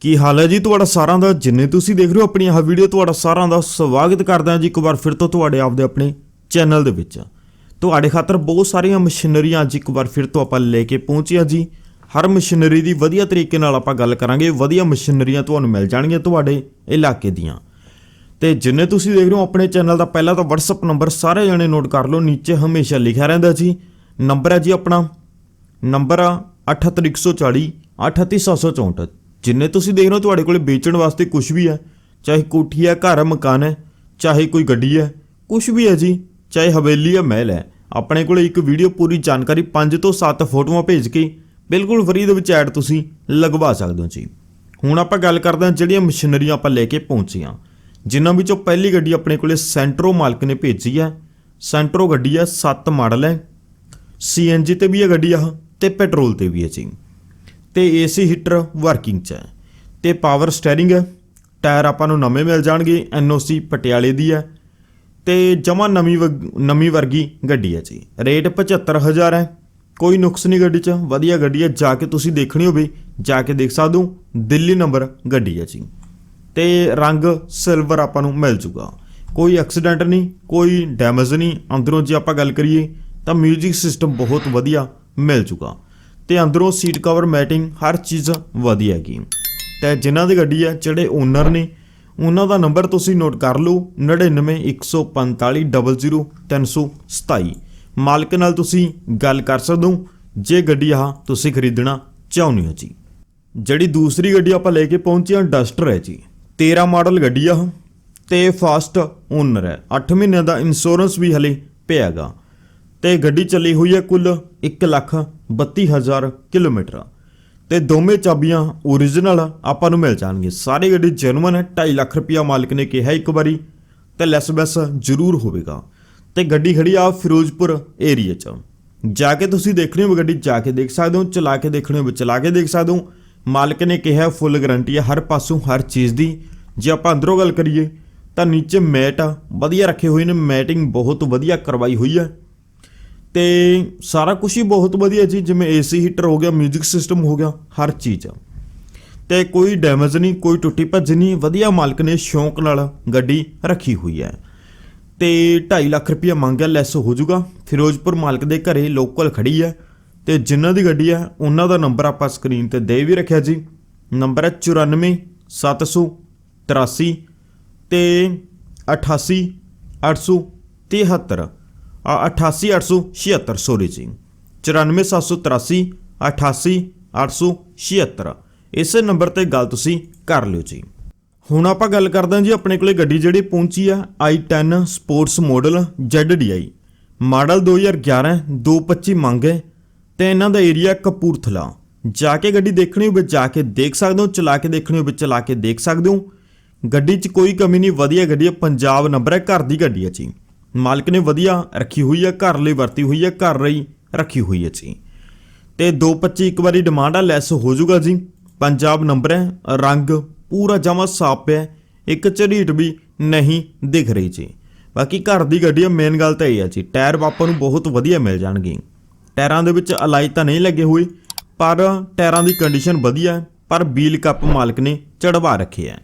ਕੀ ਹਾਲ ਹੈ ਜੀ ਤੁਹਾਡਾ ਸਾਰਿਆਂ ਦਾ? ਜਿੰਨੇ ਤੁਸੀਂ ਦੇਖ ਰਹੇ ਹੋ ਆਪਣੀ ਆਹ ਵੀਡੀਓ ਤੁਹਾਡਾ ਸਾਰਿਆਂ ਦਾ ਸਵਾਗਤ ਕਰਦਾ ਜੀ ਇੱਕ ਵਾਰ ਫਿਰ ਤੋਂ ਤੁਹਾਡੇ ਆਪਦੇ ਆਪਣੇ ਚੈਨਲ ਦੇ ਵਿੱਚ। ਤੁਹਾਡੇ ਖਾਤਰ ਬਹੁਤ ਸਾਰੀਆਂ ਮਸ਼ੀਨਰੀਆਂ ਅੱਜ ਇੱਕ ਵਾਰ ਫਿਰ ਤੋਂ ਆਪਾਂ ਲੈ ਕੇ ਪਹੁੰਚੇ ਹਾਂ ਜੀ। ਹਰ ਮਸ਼ੀਨਰੀ ਦੀ ਵਧੀਆ ਤਰੀਕੇ ਨਾਲ ਆਪਾਂ ਗੱਲ ਕਰਾਂਗੇ। ਵਧੀਆ ਮਸ਼ੀਨਰੀਆਂ ਤੁਹਾਨੂੰ ਮਿਲ ਜਾਣਗੀਆਂ ਤੁਹਾਡੇ ਇਲਾਕੇ ਦੀਆਂ। ਤੇ ਜਿੰਨੇ ਤੁਸੀਂ ਦੇਖ ਰਹੇ ਹੋ ਆਪਣੇ ਚੈਨਲ ਦਾ, ਪਹਿਲਾ ਤਾਂ WhatsApp ਨੰਬਰ ਸਾਰੇ ਜਣੇ ਨੋਟ ਕਰ ਲਓ। ਨੀਚੇ ਹਮੇਸ਼ਾ ਲਿਖਿਆ ਰਹਿੰਦਾ ਜੀ। ਨੰਬਰ ਹੈ ਜੀ ਆਪਣਾ। ਨੰਬਰ ਆ 78140 38764 ਜਿੰਨੇ ਤੁਸੀਂ ਦੇਖ ਰਹੇ ਹੋ ਤੁਹਾਡੇ ਕੋਲੇ ਵੇਚਣ ਵਾਸਤੇ ਕੁਝ ਵੀ ਹੈ, ਚਾਹੇ ਕੋਠੀ ਹੈ, ਘਰ ਹੈ, ਮਕਾਨ ਹੈ, ਚਾਹੇ ਕੋਈ ਗੱਡੀ ਹੈ ਕੁਝ ਵੀ ਹੈ ਜੀ, ਚਾਹੇ ਹਵੇਲੀ ਹੈ, ਮਹਿਲ ਹੈ। ਆਪਣੇ ਕੋਲੇ ਇੱਕ ਵੀਡੀਓ ਪੂਰੀ ਜਾਣਕਾਰੀ 5 ਤੋਂ 7 ਫੋਟੋਆਂ ਭੇਜ ਕੇ ਬਿਲਕੁਲ ਫਰੀ ਦੇ ਵਿੱਚ ਐਡ ਤੁਸੀਂ ਲਗਵਾ ਸਕਦੇ ਹੋ ਜੀ। ਹੁਣ ਆਪਾਂ ਗੱਲ ਕਰਦੇ ਹਾਂ ਜਿਹੜੀਆਂ ਮਸ਼ੀਨਰੀਆਂ ਆਪਾਂ ਲੈ ਕੇ ਪਹੁੰਚੀਆਂ। ਹਾਂ ਜਿਨ੍ਹਾਂ ਵਿੱਚੋਂ ਪਹਿਲੀ ਗੱਡੀ ਆਪਣੇ ਕੋਲੇ ਸੈਂਟਰੋ ਮਾਲਕ ਨੇ ਭੇਜੀ ਹੈ। ਸੈਂਟਰੋ ਗੱਡੀ ਹੈ 7 ਮਾਡਲ ਹੈ। ਸੀਐਨਜੀ ਤੇ ਵੀ ਹੈ ਗੱਡੀ ਆ, ਤੇ ਪੈਟਰੋਲ ਤੇ ਵੀ ਹੈ ਜੀ। ਤੇ ਏਸੀ ਹੀਟਰ ਵਰਕਿੰਗ 'ਚ ਹੈ ਤੇ ਪਾਵਰ ਸਟੀਅਰਿੰਗ ਹੈ ਟਾਇਰ ਆਪਾਂ ਨੂੰ ਨਵੇਂ ਮਿਲ ਜਾਣਗੇ ਐਨਓਸੀ ਪਟਿਆਲੇ ਦੀ ਹੈ ਤੇ ਜਮਾ ਨਵੀਂ ਵਗ- ਨਵੀਂ ਵਰਗੀ ਗੱਡੀ ਹੈ ਜੀ। ਰੇਟ 75000 ਹੈ, ਕੋਈ ਨੁਕਸ ਨਹੀਂ ਗੱਡੀ 'ਚ, ਵਧੀਆ ਗੱਡੀ ਹੈ, ਜਾ ਕੇ ਤੁਸੀਂ ਦੇਖਣੀ ਹੋਵੇ, ਜਾ ਕੇ ਦੇਖ ਸਕਦੇ ਹੋ, ਦਿੱਲੀ ਨੰਬਰ ਗੱਡੀ ਹੈ ਜੀ। ਤੇ ਰੰਗ ਸਿਲਵਰ ਆਪਾਂ ਨੂੰ ਮਿਲ ਜੂਗਾ। ਕੋਈ ਐਕਸੀਡੈਂਟ ਨਹੀਂ, ਕੋਈ ਡੈਮੇਜ ਨਹੀਂ, ਅੰਦਰੋਂ ਜੇ ਆਪਾਂ ਗੱਲ ਕਰੀਏ ਤਾਂ 뮤직 ਸਿਸਟਮ ਬਹੁਤ ਵਧੀਆ ਮਿਲ ਜੂਗਾ। ਤੇ ਅੰਦਰੋਂ ਸੀਟ ਕਵਰ ਮੈਟਿੰਗ ਹਰ ਚੀਜ਼ ਵਧੀਆ ਹੈਗੀ। ਤੇ ਜਿਨ੍ਹਾਂ ਦੀ ਗੱਡੀ ਹੈ, ਜਿਹੜੇ ਓਨਰ ਨੇ, ਉਹਨਾਂ ਦਾ ਨੰਬਰ ਤੁਸੀਂ ਨੋਟ ਕਰ ਲਓ 9914500327 ਮਾਲਕ ਨਾਲ ਤੁਸੀਂ ਗੱਲ ਕਰ ਸਕਦੇ ਹੋ, ਜੇ ਗੱਡੀ ਆ ਤੁਸੀਂ ਖਰੀਦਣਾ ਚਾਹੁੰਦੇ ਹੋ ਜੀ। ਜਿਹੜੀ ਦੂਸਰੀ ਗੱਡੀ ਆਪਾਂ ਲੈ ਕੇ ਪਹੁੰਚੇ ਹਾਂ ਡਸਟਰ ਹੈ ਜੀ। 13 ਮਾਡਲ ਗੱਡੀ ਆ ਉਹ ਤੇ ਫਾਸਟ ਓਨਰ ਹੈ। 8 ਮਹੀਨਿਆਂ ਦਾ ਇੰਸ਼ੋਰੈਂਸ ਵੀ ਹਲੇ ਪਿਆਗਾ ਤੇ ਗੱਡੀ ਚੱਲੀ ਹੋਈ ਹੈ ਕੁੱਲ 132000 ਕਿਲੋਮੀਟਰ। ਤੇ ਦੋਵੇਂ ਚਾਬੀਆਂ ਓਰੀਜਨਲ ਆਪਾਂ ਨੂੰ ਮਿਲ ਜਾਣਗੇ ਸਾਰੀ ਗੱਡੀ ਜੈਨੂਇਨ ਹੈ 2.5 ਲੱਖ ਰੁਪਇਆ ਮਾਲਕ ਨੇ ਕਿਹਾ ਇੱਕ ਵਾਰੀ, ਤੇ ਲੈਸ ਬੈਸ ਜ਼ਰੂਰ ਹੋਵੇਗਾ। ਤੇ ਗੱਡੀ ਖੜੀ ਆ ਫਿਰੋਜ਼ਪੁਰ ਏਰੀਆ 'ਚ। ਜਾ ਕੇ ਤੁਸੀਂ ਦੇਖਣੀ ਹੋ ਗੱਡੀ, ਜਾ ਕੇ ਦੇਖ ਸਕਦੇ ਹੋ, ਚਲਾ ਕੇ ਦੇਖਣੀ ਹੋ ਚਲਾ ਕੇ ਦੇਖ ਸਕਦੇ ਹੋ। ਮਾਲਕ ਨੇ ਕਿਹਾ ਫੁੱਲ ਗਾਰੰਟੀ ਹੈ ਹਰ ਪਾਸੋਂ ਹਰ ਚੀਜ਼ ਦੀ। ਜੇ ਆਪਾਂ ਅੰਦਰੋਂ ਗੱਲ ਕਰੀਏ, ਤਾਂ ਨੀਚੇ ਮੈਟ ਆ, ਵਧੀਆ ਰੱਖੇ ਹੋਏ ਨੇ, ਮੈਟਿੰਗ ਬਹੁਤ ਵਧੀਆ ਕਰਵਾਈ ਹੋਈ ਹੈ। ਤੇ ਸਾਰਾ ਕੁਝ ਹੀ ਬਹੁਤ ਵਧੀਆ ਜੀ, ਜਿਵੇਂ ਏਸੀ ਹੀਟਰ ਹੋ ਗਿਆ 뮤직 ਸਿਸਟਮ ਹੋ ਗਿਆ, ਹਰ ਚੀਜ਼ ਆ। ਤੇ ਕੋਈ ਡੈਮੇਜ ਨਹੀਂ, ਕੋਈ ਟੁੱਟੀ ਭੱਜ ਨਹੀਂ, ਵਧੀਆ ਮਾਲਕ ਨੇ ਸ਼ੌਂਕ ਨਾਲ ਗੱਡੀ ਰੱਖੀ ਹੋਈ ਹੈ। ਤੇ 2.5 ਲੱਖ ਰੁਪਇਆ ਮੰਗਿਆ ਲੈਸ ਹੋ ਜਾਊਗਾ। ਫਿਰੋਜ਼ਪੁਰ ਮਾਲਕ ਦੇ ਘਰੇ ਲੋਕਲ ਖੜੀ ਹੈ ਤੇ ਜਿਨ੍ਹਾਂ ਦੀ ਗੱਡੀ ਹੈ, ਉਹਨਾਂ ਦਾ ਨੰਬਰ ਆਪਾਂ ਸਕਰੀਨ ਤੇ ਦੇ ਵੀ ਰੱਖਿਆ ਜੀ। ਨੰਬਰ ਹੈ 94 783 ਤੇ 88 873 ਆ 88876 ਸੋਰੀ ਜੀ। 94783 88 876 ਇਸੇ ਨੰਬਰ ਤੇ ਗੱਲ ਤੁਸੀਂ ਕਰ ਲਿਓ ਜੀ। ਹੁਣ ਆਪਾਂ ਗੱਲ ਕਰਦੇ ਹਾਂ ਜੀ ਆਪਣੇ ਕੋਲੇ ਗੱਡੀ ਜਿਹੜੀ ਪਹੁੰਚੀ ਆ i10 sports model ZDI model 2011 225 ਮੰਗ ਹੈ ਤੇ ਇਹਨਾਂ ਦਾ ਏਰੀਆ ਕਪੂਰਥਲਾ। ਜਾ ਕੇ ਗੱਡੀ ਦੇਖਣੀ ਹੋਵੇ, ਜਾ ਕੇ ਦੇਖ ਸਕਦੇ ਹੋ, ਚਲਾ ਕੇ ਦੇਖਣੀ ਹੋਵੇ, ਚਲਾ ਕੇ ਦੇਖ ਸਕਦੇ ਹੋ। ਗੱਡੀ 'ਚ ਕੋਈ ਕਮੀ ਨਹੀਂ, ਵਧੀਆ ਗੱਡੀ ਹੈ, ਪੰਜਾਬ ਨੰਬਰ ਹੈ, ਘਰ ਦੀ ਗੱਡੀ ਹੈ ਜੀ। ਮਾਲਕ ਨੇ ਵਧੀਆ ਰੱਖੀ ਹੋਈ ਹੈ, ਘਰ ਲਈ ਵਰਤੀ ਹੋਈ ਹੈ, ਘਰ ਲਈ ਰੱਖੀ ਹੋਈ ਹੈ ਜੀ। ਤੇ 225 ਇੱਕ ਵਾਰੀ ਡਿਮਾਂਡ ਆ ਲੈਸ ਹੋ ਜਾਊਗਾ ਜੀ। ਪੰਜਾਬ ਨੰਬਰ ਹੈ, ਰੰਗ ਪੂਰਾ ਜਮਾ ਸਾਫ਼ ਹੈ, ਇੱਕ ਝਰੀਟ ਵੀ ਨਹੀਂ ਦਿਖ ਰਹੀ ਜੀ। ਬਾਕੀ ਘਰ ਦੀ ਗੱਡੀ ਹੈ ਮੇਨ ਗੱਲ ਤਾਂ ਇਹ ਹੈ ਜੀ, ਟਾਇਰ ਆਪਾਂ ਨੂੰ ਬਹੁਤ ਵਧੀਆ ਮਿਲ ਜਾਣਗੇ। ਟਾਇਰਾਂ ਦੇ ਵਿੱਚ ਅਲਾਈ ਤਾਂ ਨਹੀਂ ਲੱਗੇ ਹੋਏ, ਪਰ ਟਾਇਰਾਂ ਦੀ ਕੰਡੀਸ਼ਨ ਵਧੀਆ ਹੈ, ਪਰ ਬੀਲ ਕੱਪ ਮਾਲਕ ਨੇ ਚੜਵਾ ਰੱਖਿਆ ਹੈ।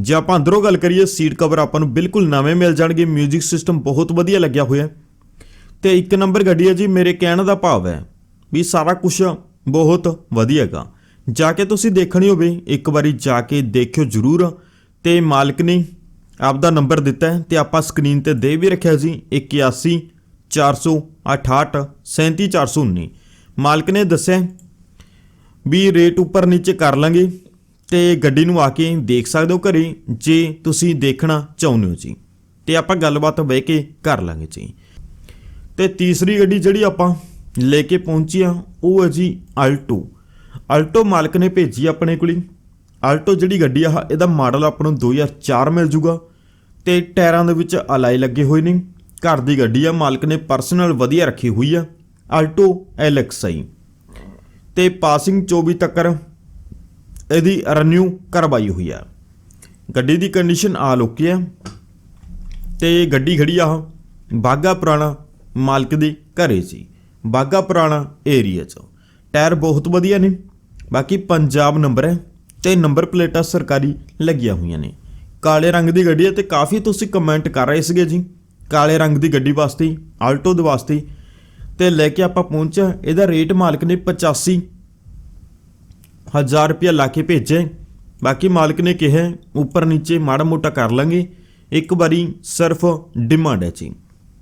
ਜੇ ਆਪਾਂ ਅੰਦਰੋਂ ਗੱਲ ਕਰੀਏ ਸੀਟ ਕਵਰ ਆਪਾਂ ਨੂੰ ਬਿਲਕੁਲ ਨਵੇਂ ਮਿਲ ਜਾਣਗੇ 뮤직 ਸਿਸਟਮ ਬਹੁਤ ਵਧੀਆ ਲੱਗਿਆ ਹੋਇਆ ਹੈ। ਤੇ ਇੱਕ ਨੰਬਰ ਗੱਡੀ ਹੈ ਜੀ, ਮੇਰੇ ਕਹਿਣ ਦਾ ਭਾਵ ਹੈ ਵੀ ਸਾਰਾ ਕੁਝ ਬਹੁਤ ਵਧੀਆ ਹੈਗਾ। ਜਾ ਕੇ ਤੁਸੀਂ ਦੇਖਣੀ ਹੋਵੇ, ਇੱਕ ਵਾਰੀ ਜਾ ਕੇ ਦੇਖਿਓ ਜ਼ਰੂਰ। ਤੇ ਮਾਲਕ ਨੇ ਆਪਦਾ ਨੰਬਰ ਦਿੱਤਾ ਹੈ ਤੇ ਆਪਾਂ ਸਕਰੀਨ ਤੇ ਦੇ ਵੀ ਰੱਖਿਆ ਜੀ 81 468 37419 ਮਾਲਕ ਨੇ ਦੱਸਿਆ ਵੀ ਰੇਟ ਉੱਪਰ ਨੀਚੇ ਕਰ ਲਾਂਗੇ। ਤੇ ਗੱਡੀ ਨੂੰ ਆ ਕੇ ਦੇਖ ਸਕਦੇ ਹੋ ਘਰੇ, ਜੇ ਤੁਸੀਂ ਦੇਖਣਾ ਚਾਹੁੰਦੇ ਹੋ ਜੀ। ਤੇ ਆਪਾਂ ਗੱਲਬਾਤ ਬਹਿ ਕੇ ਕਰ ਲਾਂਗੇ ਜੀ। ਤੇ ਤੀਸਰੀ ਗੱਡੀ ਜਿਹੜੀ ਆਪਾਂ ਲੈ ਕੇ ਪਹੁੰਚੀ ਆ ਉਹ ਹੈ ਜੀ ਆਲਟੋ ਆਲਟੋ ਮਾਲਕ ਨੇ ਭੇਜੀ ਆਪਣੇ ਕੋਲ। ਆਲਟੋ ਜਿਹੜੀ ਗੱਡੀ ਆ, ਇਹਦਾ ਮਾਡਲ ਆਪਾਂ ਨੂੰ 2004 ਮਿਲ ਜੂਗਾ। ਤੇ ਟਾਇਰਾਂ ਦੇ ਵਿੱਚ ਅਲਾਈ ਲੱਗੇ ਹੋਏ ਨੇ। ਘਰ ਦੀ ਗੱਡੀ ਆ, ਮਾਲਕ ਨੇ ਪਰਸਨਲ ਵਧੀਆ ਰੱਖੀ ਹੋਈ ਆ। ਆਲਟੋ ਐਲਐਕਸਆਈ ਤੇ ਪਾਸਿੰਗ 24 ਤੱਕਰ ਇਹਦੀ ਰੀਨਿਊ ਕਰਵਾਈ ਹੋਈ ਆ। ਗੱਡੀ ਦੀ ਕੰਡੀਸ਼ਨ ਆ ਲੋਕੀ ਆ। ਤੇ ਗੱਡੀ ਖੜੀ ਆ ਬਾਗਾ ਪੁਰਾਣਾ ਮਾਲਕ ਦੇ ਘਰੇ ਸੀ। ਬਾਗਾ ਪੁਰਾਣਾ ਏਰੀਆ 'ਚ। ਟਾਇਰ ਬਹੁਤ ਵਧੀਆ ਨੇ। ਬਾਕੀ ਪੰਜਾਬ ਨੰਬਰ ਹੈ ਤੇ ਨੰਬਰ ਪਲੇਟਾਂ ਸਰਕਾਰੀ ਲੱਗੀਆਂ ਹੋਈਆਂ ਨੇ। ਕਾਲੇ ਰੰਗ ਦੀ ਗੱਡੀ ਹੈ ਤੇ ਕਾਫੀ ਤੁਸੀਂ ਕਮੈਂਟ ਕਰ ਰਹੇ ਸੀਗੇ ਜੀ। ਕਾਲੇ ਰੰਗ ਦੀ ਗੱਡੀ ਵਾਸਤੇ ਆਲਟੋ ਦੇ ਵਾਸਤੇ। ਤੇ ਲੈ ਕੇ ਆਪਾਂ ਪਹੁੰਚਿਆ ਇਹਦਾ ਰੇਟ ਮਾਲਕ ਨੇ 85 ਹਜ਼ਾਰ ਰੁਪਇਆ ਲਾ ਕੇ ਭੇਜੇ ਬਾਕੀ ਮਾਲਕ ਨੇ ਕਿਹਾ, ਉੱਪਰ ਨੀਚੇ ਮਾੜਾ ਮੋਟਾ ਕਰ ਲਾਂਗੇ। ਇੱਕ ਵਾਰੀ ਸਿਰਫ ਡਿਮਾਂਡ ਹੈ ਜੀ।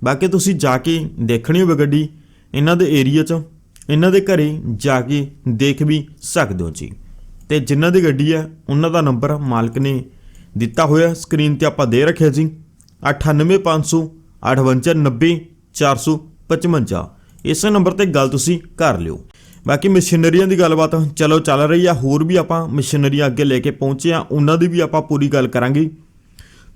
ਬਾਕੀ ਤੁਸੀਂ ਜਾ ਕੇ ਦੇਖਣੀ ਹੋਵੇ ਗੱਡੀ, ਇਹਨਾਂ ਦੇ ਏਰੀਆ 'ਚ, ਇਹਨਾਂ ਦੇ ਘਰੇ ਜਾ ਕੇ ਦੇਖ ਵੀ ਸਕਦੇ ਹੋ ਜੀ। ਤੇ ਜਿਨ੍ਹਾਂ ਦੀ ਗੱਡੀ ਹੈ, ਉਹਨਾਂ ਦਾ ਨੰਬਰ ਮਾਲਕ ਨੇ ਦਿੱਤਾ ਹੋਇਆ, ਸਕਰੀਨ ਤੇ ਆਪਾਂ ਦੇ ਰੱਖਿਆ ਜੀ। 98500 5890 455 ਇਸ ਨੰਬਰ ਤੇ ਗੱਲ ਤੁਸੀਂ ਕਰ ਲਿਓ। ਬਾਕੀ ਮਸ਼ੀਨਰੀਆਂ ਦੀ ਗੱਲਬਾਤ ਚਲੋ ਚੱਲ ਰਹੀ ਆ, ਹੋਰ ਵੀ ਆਪਾਂ ਮਸ਼ੀਨਰੀਆਂ ਅੱਗੇ ਲੈ ਕੇ ਪਹੁੰਚੇ ਆ, ਉਹਨਾਂ ਦੀ ਵੀ ਆਪਾਂ ਪੂਰੀ ਗੱਲ ਕਰਾਂਗੇ।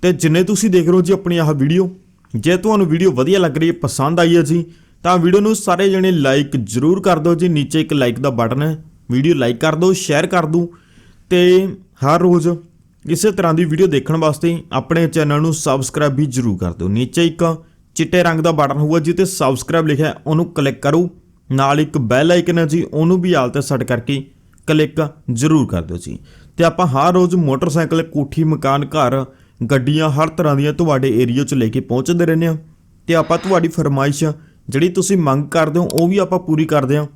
ਤੇ ਜਿੰਨੇ ਤੁਸੀਂ ਦੇਖ ਰਹੇ ਹੋ ਜੀ ਆਪਣੀ ਆਹ ਵੀਡੀਓ, ਜੇ ਤੁਹਾਨੂੰ ਵੀਡੀਓ ਵਧੀਆ ਲੱਗ ਰਹੀ ਹੈ ਪਸੰਦ ਆਈ ਹੈ ਜੀ, ਤਾਂ ਵੀਡੀਓ ਨੂੰ ਸਾਰੇ ਜਣੇ ਲਾਈਕ ਜ਼ਰੂਰ ਕਰ ਦਿਓ ਜੀ, ਨੀਚੇ ਇੱਕ ਲਾਈਕ ਦਾ ਬਟਨ ਹੈ, ਵੀਡੀਓ ਲਾਈਕ ਕਰ ਦਿਓ, ਸ਼ੇਅਰ ਕਰ ਦਿਓ, ਤੇ ਹਰ ਰੋਜ਼ ਇਸੇ ਤਰ੍ਹਾਂ ਦੀ ਵੀਡੀਓ ਦੇਖਣ ਵਾਸਤੇ ਆਪਣੇ ਚੈਨਲ ਨੂੰ ਸਬਸਕ੍ਰਾਈਬ ਵੀ ਜ਼ਰੂਰ ਕਰ ਦਿਓ। ਨੀਚੇ ਇੱਕ ਚਿੱਟੇ ਰੰਗ ਦਾ ਬਟਨ ਹੋਊਗਾ ਜਿੱਤੇ ਸਬਸਕ੍ਰਾਈਬ ਲਿਖਿਆ, ਉਹਨੂੰ ਕਲਿੱਕ ਕਰੋ। ਨਾਲ ਇੱਕ ਬੈਲ ਆਈਕਨ ਹੈ ਜੀ, ਉਹਨੂੰ ਵੀ ਆਲ ਤੇ ਸੈੱਟ ਕਰਕੇ ਕਲਿੱਕ ਜ਼ਰੂਰ ਕਰ ਦਿਓ ਜੀ। ਤੇ ਆਪਾਂ ਹਰ ਰੋਜ਼ ਮੋਟਰਸਾਈਕਲ, ਕੋਠੀ, ਮਕਾਨ, ਘਰ, ਗੱਡੀਆਂ ਹਰ ਤਰ੍ਹਾਂ ਦੀਆਂ ਤੁਹਾਡੇ ਏਰੀਆ 'ਚ ਲੈ ਕੇ ਪਹੁੰਚਦੇ ਰਹਿੰਦੇ ਆ ਤੇ ਆਪਾਂ ਤੁਹਾਡੀ ਫਰਮਾਇਸ਼ ਜਿਹੜੀ ਤੁਸੀਂ ਮੰਗ ਕਰਦੇ ਹੋ, ਉਹ ਵੀ ਆਪਾਂ ਪੂਰੀ ਕਰਦੇ ਹਾਂ।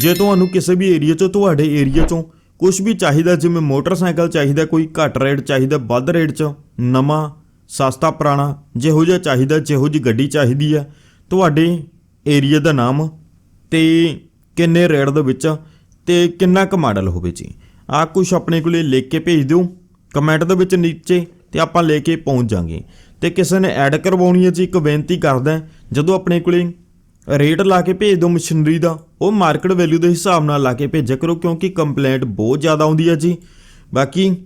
ਜੇ ਤੁਹਾਨੂੰ ਕਿਸੇ ਵੀ ਏਰੀਆ 'ਚੋਂ, ਤੁਹਾਡੇ ਏਰੀਆ 'ਚੋਂ ਕੁਝ ਵੀ ਚਾਹੀਦਾ, ਜਿਵੇਂ ਮੋਟਰਸਾਈਕਲ ਚਾਹੀਦਾ, ਕੋਈ ਘੱਟ ਰੇਟ ਚਾਹੀਦਾ, ਵੱਧ ਰੇਟ 'ਚ ਨਵਾਂ, ਸਸਤਾ, ਪੁਰਾਣਾ, ਜਿਹੋ ਜਿਹਾ ਚਾਹੀਦਾ, ਜਿਹੋ ਜੀ ਗੱਡੀ ਚਾਹੀਦੀ ਹੈ, ਤੁਹਾਡੇ ਏਰੀਆ ਦਾ ਨਾਮ ਤੇ ਕਿੰਨੇ ਰੇਟ ਦੇ ਵਿੱਚ ਤੇ ਕਿੰਨਾ ਕੁ ਮਾਡਲ ਹੋਵੇ ਜੀ। ਆ ਕੁਝ ਆਪਣੇ ਕੋਲੇ ਲਿਖ ਕੇ ਭੇਜ ਦਿਓ, ਕਮੈਂਟ ਦੇ ਵਿੱਚ ਨੀਚੇ ਤੇ ਆਪਾਂ ਲੈ ਕੇ ਪਹੁੰਚ ਜਾਾਂਗੇ। ਤੇ ਕਿਸੇ ਨੇ ਐਡ ਕਰਵਾਉਣੀ ਹੈ ਜੀ, ਇੱਕ ਬੇਨਤੀ ਕਰਦਾ ਜਦੋਂ ਆਪਣੇ ਕੋਲੇ ਰੇਟ ਲਾ ਕੇ ਭੇਜ ਦਿਓ ਮਸ਼ੀਨਰੀ ਦਾ, ਉਹ ਮਾਰਕੀਟ ਵੈਲਿਊ ਦੇ ਹਿਸਾਬ ਨਾਲ ਲਾ ਕੇ ਭੇਜਿਆ ਕਰੋ, ਕਿਉਂਕਿ ਕੰਪਲੇਂਟ ਬਹੁਤ ਜ਼ਿਆਦਾ ਆਉਂਦੀ ਹੈ ਜੀ। ਬਾਕੀ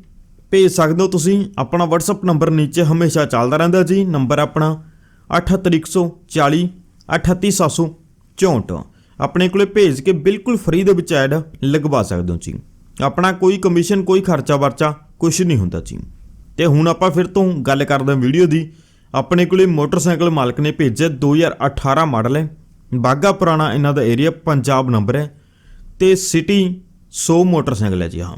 ਭੇਜ ਸਕਦੇ ਹੋ ਤੁਸੀਂ, ਆਪਣਾ WhatsApp ਨੰਬਰ ਨੀਚੇ ਹਮੇਸ਼ਾ ਚੱਲਦਾ ਰਹਿੰਦਾ ਜੀ ਨੰਬਰ ਆਪਣਾ 78140 38764 ਆਪਣੇ ਕੋਲੇ ਭੇਜ ਕੇ ਬਿਲਕੁਲ ਫ੍ਰੀ ਦੇ ਵਿੱਚ ਐਡ ਲਗਵਾ ਸਕਦੇ ਹੋ ਜੀ। ਆਪਣਾ ਕੋਈ ਕਮਿਸ਼ਨ ਕੋਈ ਖਰਚਾ ਵਰਚਾ ਕੁਝ ਨਹੀਂ ਹੁੰਦਾ ਜੀ। ਤੇ ਹੁਣ ਆਪਾਂ ਫਿਰ ਤੋਂ ਗੱਲ ਕਰਦੇ ਹਾਂ ਵੀਡੀਓ ਦੀ। ਆਪਣੇ ਕੋਲੇ ਮੋਟਰਸਾਈਕਲ ਮਾਲਕ ਨੇ ਭੇਜਿਆ 2018 ਮਾਡਲ ਹੈ। ਬਾਗਾ ਪੁਰਾਣਾ ਇਹਨਾਂ ਦਾ ਏਰੀਆ ਪੰਜਾਬ ਨੰਬਰ ਹੈ। ਤੇ ਸਿਟੀ 100 ਮੋਟਰਸਾਈਕਲ ਹੈ ਜੀ ਹਾਂ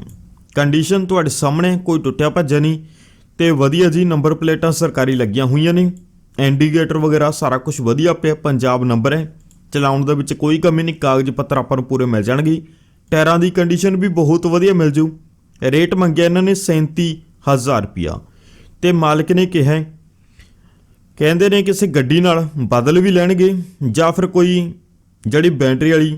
ਕੰਡੀਸ਼ਨ ਤੁਹਾਡੇ ਸਾਹਮਣੇ ਕੋਈ ਟੁੱਟਿਆ ਭੱਜਿਆ ਨਹੀਂ। ਤੇ ਵਧੀਆ ਜੀ ਨੰਬਰ ਪਲੇਟਾਂ ਸਰਕਾਰੀ ਲੱਗੀਆਂ ਹੋਈਆਂ ਨੇ। ਇੰਡੀਕੇਟਰ ਵਗੈਰਾ ਸਾਰਾ ਕੁਝ ਵਧੀਆ ਪਿਆ, ਪੰਜਾਬ ਨੰਬਰ ਹੈ। ਚਲਾਉਣ ਦੇ ਵਿੱਚ ਕੋਈ ਕਮੀ ਨਹੀਂ ਕਾਗਜ਼ ਪੱਤਰ ਆਪਾਂ ਨੂੰ ਪੂਰੇ ਮਿਲ ਜਾਣਗੇ। ਟਾਇਰਾਂ ਦੀ ਕੰਡੀਸ਼ਨ ਵੀ ਬਹੁਤ ਵਧੀਆ ਮਿਲ ਜੂ। ਰੇਟ ਮੰਗਿਆ ਇਹਨਾਂ ਨੇ 37000 ਰੁਪਿਆ ਤੇ ਮਾਲਕ ਨੇ ਕਿਹਾ, ਕਹਿੰਦੇ ਨੇ ਕਿਸੇ ਗੱਡੀ ਨਾਲ ਬਦਲ ਵੀ ਲੈਣਗੇ, ਜਾਂ ਫਿਰ ਕੋਈ ਜਿਹੜੀ ਬੈਟਰੀ ਵਾਲੀ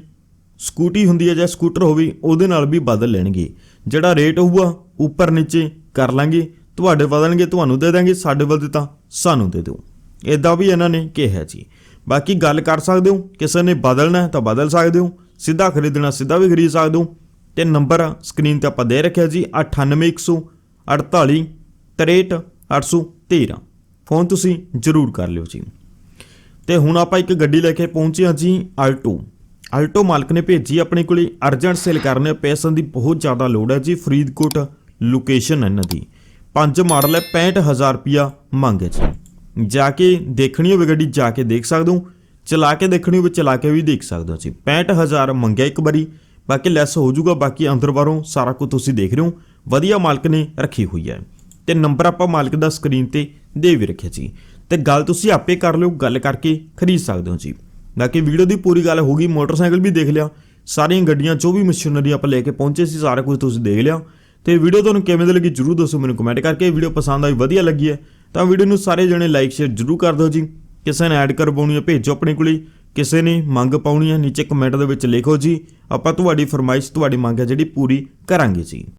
ਸਕੂਟੀ ਹੁੰਦੀ ਹੈ ਜਾਂ ਸਕੂਟਰ ਹੋਵੇ, ਉਹਦੇ ਨਾਲ ਵੀ ਬਦਲ ਲੈਣਗੇ। ਜਿਹੜਾ ਰੇਟ ਹੋਊਗਾ ਉੱਪਰ ਨੀਚੇ ਕਰ ਲਾਂਗੇ। ਤੁਹਾਡੇ ਬਦਲਣਗੇ, ਤੁਹਾਨੂੰ ਦੇ ਦਾਂਗੇ, ਸਾਡੇ ਬਦਲੇ ਤਾਂ ਸਾਨੂੰ ਦੇ ਦਿਓ। ਇਦਾਂ ਵੀ ਇਹਨਾਂ ਨੇ ਕਿਹਾ ਜੀ। ਬਾਕੀ ਗੱਲ ਕਰ ਸਕਦੇ ਹੋ, ਕਿਸੇ ਨੇ ਬਦਲਣਾ ਹੈ ਤਾਂ ਬਦਲ ਸਕਦੇ ਹੋ, ਸਿੱਧਾ ਖਰੀਦਣਾ, ਸਿੱਧਾ ਵੀ ਖਰੀਦ ਸਕਦੇ ਹੋ। ਤੇ ਨੰਬਰ ਸਕਰੀਨ ਤੇ ਆਪਾਂ ਦੇ ਰੱਖਿਆ ਜੀ 98148 63813 ਫੋਨ ਤੁਸੀਂ ਜ਼ਰੂਰ ਕਰ ਲਿਓ ਜੀ। ਤੇ ਹੁਣ ਆਪਾਂ ਇੱਕ ਗੱਡੀ ਲੈ ਕੇ ਪਹੁੰਚੇ ਹਾਂ ਜੀ, ਆਲਟੋ। ਆਲਟੋ ਮਾਲਕ ਨੇ ਭੇਜੀ ਆਪਣੇ ਕੋਲੇ, ਅਰਜੈਂਟ ਸੇਲ ਕਰਨੇ ਪੈਸਿਆਂ ਦੀ ਬਹੁਤ ਜ਼ਿਆਦਾ ਲੋੜ ਹੈ ਜੀ, ਫਰੀਦਕੋਟ ਲੋਕੇਸ਼ਨ ਹੈ ਇਹਨਾਂ ਦੀ। ਪੰਜ ਮਾਡਲ ਹੈ 65000 ਰੁਪਿਆ ਮੰਗ ਹੈ ਜੀ। ਜਾ ਕੇ ਦੇਖਣੀ ਹੋਵੇ ਗੱਡੀ, ਜਾ ਕੇ ਦੇਖ ਸਕਦੇ ਹੋ। ਚਲਾ ਕੇ ਦੇਖਣੀ ਹੋਵੇ, ਚਲਾ ਕੇ ਵੀ ਦੇਖ ਸਕਦੇ ਹੋ ਜੀ 65000 ਮੰਗਿਆ ਇੱਕ ਵਾਰੀ, ਬਾਕੀ ਲੈਸ ਹੋ ਜਾਊਗਾ, ਬਾਕੀ ਅੰਦਰ ਬਾਹਰੋਂ ਸਾਰਾ ਕੁਝ ਤੁਸੀਂ ਦੇਖ ਰਹੇ ਹੋ। ਵਧੀਆ ਮਾਲਕ ਨੇ ਰੱਖੀ ਹੋਈ ਹੈ। ਤੇ ਨੰਬਰ ਆਪਾਂ ਮਾਲਕ ਦਾ ਸਕਰੀਨ ਤੇ ਦੇ ਵੀ ਰੱਖਿਆ ਜੀ ਤੇ ਗੱਲ ਤੁਸੀਂ ਆਪੇ ਕਰ ਲਿਓ, ਗੱਲ ਕਰਕੇ ਖਰੀਦ ਸਕਦੇ ਹੋ ਜੀ। ਬਾਕੀ ਵੀਡੀਓ ਦੀ ਪੂਰੀ ਗੱਲ ਹੋ ਗਈ, ਮੋਟਰਸਾਈਕਲ ਵੀ ਦੇਖ ਲਿਆ। ਸਾਰੀਆਂ ਗੱਡੀਆਂ ਜੋ ਵੀ ਮਸ਼ੀਨਰੀ ਆਪਾਂ ਲੈ ਕੇ ਪਹੁੰਚੇ ਸੀ, ਸਾਰਾ ਕੁਝ ਤੁਸੀਂ ਦੇਖ ਲਿਆ। ਤੇ ਵੀਡੀਓ ਤੁਹਾਨੂੰ ਕਿਵੇਂ ਦੀ ਲੱਗੀ ਜਰੂਰ ਦੱਸੋ ਮੈਨੂੰ ਕਮੈਂਟ ਕਰਕੇ। ਵੀਡੀਓ ਪਸੰਦ ਆਈ, ਵਧੀਆ ਲੱਗੀ ਹੈ। ਤਾਂ ਵੀਡੀਓ ਨੂੰ ਸਾਰੇ ਜਣੇ ਲਾਈਕ ਸ਼ੇਅਰ ਜਰੂਰ ਕਰ ਦਿਓ ਜੀ। ਕਿਸੇ ਨੇ ਐਡ ਕਰਵਾਉਣੀ ਹੈ ਭੇਜੋ ਆਪਣੇ ਕੋਲੇ ਕਿਸੇ ਨੇ ਮੰਗ ਪਾਉਣੀ ਹੈ ਨੀਚੇ ਕਮੈਂਟ ਦੇ ਵਿੱਚ ਲਿਖੋ ਜੀ। ਆਪਾਂ ਤੁਹਾਡੀ ਫਰਮਾਇਸ਼, ਤੁਹਾਡੀ ਮੰਗ ਹੈ ਜਿਹੜੀ ਪੂਰੀ ਕਰਾਂਗੇ ਜੀ।